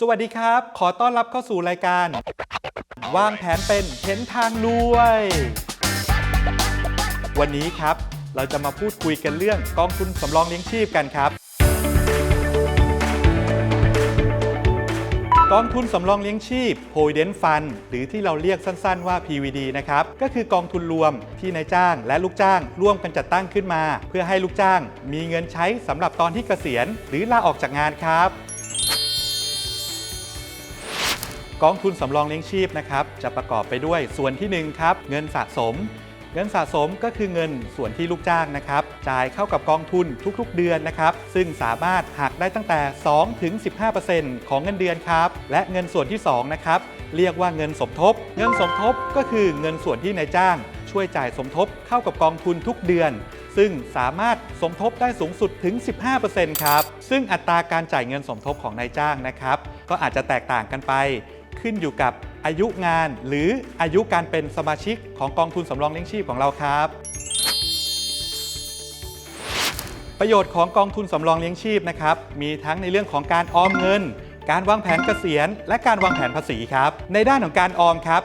สวัสดีครับ ขอต้อนรับเข้าสู่รายการ วางแผนเป็นเห็นทางรวย วันนี้ครับ เราจะมาพูดคุยกันเรื่องกองทุนสำรองเลี้ยงชีพกันครับ กองทุนสำรองเลี้ยงชีพ Provident Fund หรือที่เราเรียกสั้นๆว่า PVD นะครับ ก็คือกองทุนรวมที่นายจ้างและลูกจ้างร่วมกันจัดตั้งขึ้นมา เพื่อให้ลูกจ้าง มีเงินใช้สำหรับตอนที่เกษียณ หรือลาออกจากงานครับ กองทุนสำรองเลี้ยงชีพนะครับจะประกอบไปด้วยส่วนที่1ครับเงินสะสม เงินสะสมก็คือเงินส่วนที่ลูกจ้างนะครับจ่ายเข้ากับกองทุนทุกๆ เดือนนะครับซึ่งสามารถหักได้ตั้งแต่2ถึง15%ของเงินเดือนครับและเงินส่วนที่2นะครับเรียกว่าเงินสมทบ เงินสมทบก็คือเงินส่วนที่นายจ้าง ช่วยจ่ายสมทบเข้ากับกองทุนทุกเดือนซึ่งสามารถสมทบได้สูงสุดถึง 15%ครับ ซึ่งอัตราการจ่ายเงินสมทบของนายจ้างนะครับ ก็อาจจะแตกต่างกันไป ขึ้นอยู่กับอายุงาน หรืออายุการเป็นสมาชิกของกองทุนสำรองเลี้ยงชีพของเราครับ ประโยชน์ของกองทุนสำรองเลี้ยงชีพนะครับมีทั้งในเรื่องของการออมเงิน การวางแผนเกษียณ และการวางแผนภาษีครับ ในด้านของการออมครับ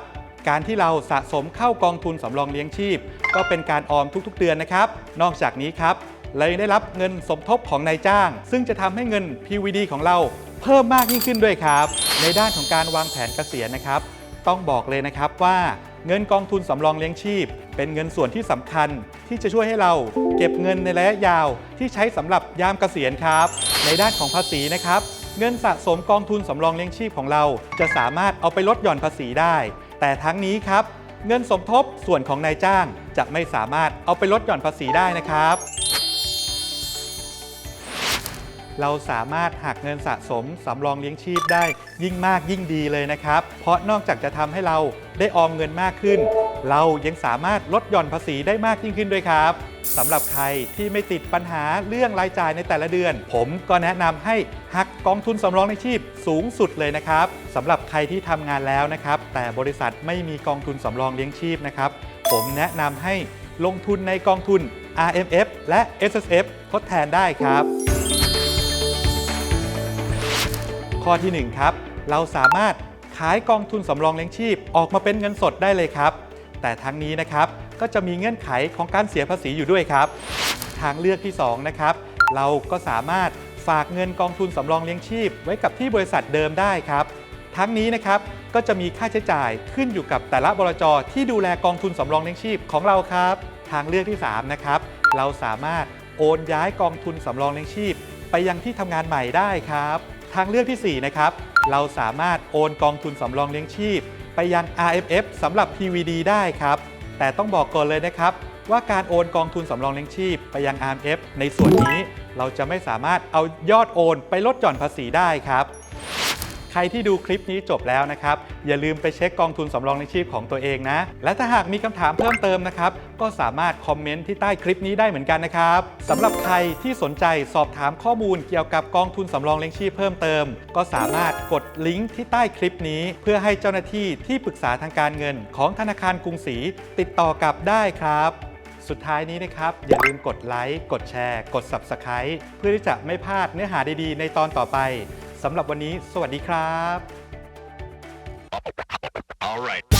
การที่เราสะสมเข้ากองทุนสำรองเลี้ยงชีพ ก็เป็นการออมทุกๆ เดือนนะครับ นอกจากนี้ครับเรายังได้รับเงินสมทบของนายจ้าง ซึ่งจะทำให้เงิน PVD ของเรา เพิ่มมากยิ่งขึ้นด้วยครับ ในด้านของการวางแผนเกษียณนะครับ ต้องบอกเลยนะครับว่าเงินกองทุนสำรองเลี้ยงชีพ เป็นเงินส่วนที่สำคัญที่จะช่วยให้เราเก็บเงินในระยะยาวที่ใช้สำหรับยามเกษียณครับ ในด้านของภาษีนะครับ เงินสะสมกองทุนสำรองเลี้ยงชีพของเรา จะสามารถเอาไปลดหย่อนภาษีได้ แต่ทั้งนี้ครับ เงินสมทบส่วนของนายจ้างจะไม่สามารถเอาไปลดหย่อนภาษีได้นะครับ เราสามารถหักเงินสะสมสำรองเลี้ยงชีพได้ยิ่งมากยิ่งดีเลยนะครับ เพราะนอกจากจะทำให้เราได้ออมเงินมากขึ้น เรายังสามารถลดหย่อนภาษีได้มากยิ่งขึ้นด้วยครับสำหรับใครที่ไม่ติดปัญหาเรื่องรายจ่ายในแต่ละเดือน ผมก็แนะนำให้หักกองทุนสำรองเลี้ยงชีพสูงสุดเลยนะครับสำหรับใครที่ทำงานแล้วนะครับ แต่บริษัทไม่มีกองทุนสำรองเลี้ยงชีพนะครับ ผมแนะนำให้ลงทุนในกองทุน RMF และ SSF ทดแทนได้ครับ ข้อที่ 1 ครับ เราสามารถขายกองทุนสำรองเลี้ยงชีพออกมาเป็นเงินสดได้เลยครับ แต่ทั้งนี้นะครับก็จะมีเงื่อนไขของการเสียภาษีอยู่ด้วยครับ ทางเลือกที่ 2 นะครับ เราก็สามารถฝากเงินกองทุนสำรองเลี้ยงชีพ ไว้กับที่บริษัทเดิมได้ครับ ทั้งนี้นะครับก็จะมีค่าใช้จ่ายขึ้นอยู่กับแต่ละบลจที่ดูแลกองทุนสำรองเลี้ยงชีพของเราครับ ทางเลือกที่ 3 นะครับ เราสามารถโอนย้ายกองทุนสำรองเลี้ยงชีพ ไปยังที่ทำงานใหม่ได้ครับ ทางเลือกทีสี่ 4 นะครับ เราสามารถโอนกองทุนสำรองเลี้ยงชีพ ไปยัง RFF สำหรับ PVD ได้ครับ แต่ต้องบอกก่อนเลยนะครับ ว่าการโอนกองทุนสำรองเลี้ยงชีพ ไปยัง RMF ในส่วนนี้เราจะไม่สามารถเอายอดโอนไปลดหย่อนภาษีได้ครับ ใครที่ดูคลิปนี้จบแล้วนะครับ อย่าลืมไปเช็คกองทุนสำรองเลี้ยงชีพของตัวเองนะ และถ้าหากมีคำถามเพิ่มเติมนะครับ ก็สามารถคอมเมนต์ที่ใต้คลิปนี้ได้เหมือนกันนะครับสำหรับใครที่สนใจสอบถามข้อมูลเกี่ยวกับกองทุนสำรองเลี้ยงชีพเพิ่มเติม ก็สามารถกดลิงก์ที่ใต้คลิปนี้ เพื่อให้เจ้าหน้าที่ที่ปรึกษาทางการเงิน ของธนาคารกรุงศรีติดต่อกลับได้ครับสุดท้ายนี้นะครับ อย่าลืมกดไลค์ กดแชร์ กด Subscribe เพื่อที่จะไม่พลาดเนื้อหาดีๆ ในตอนต่อไป สำหรับวันนี้ สวัสดีครับ All right.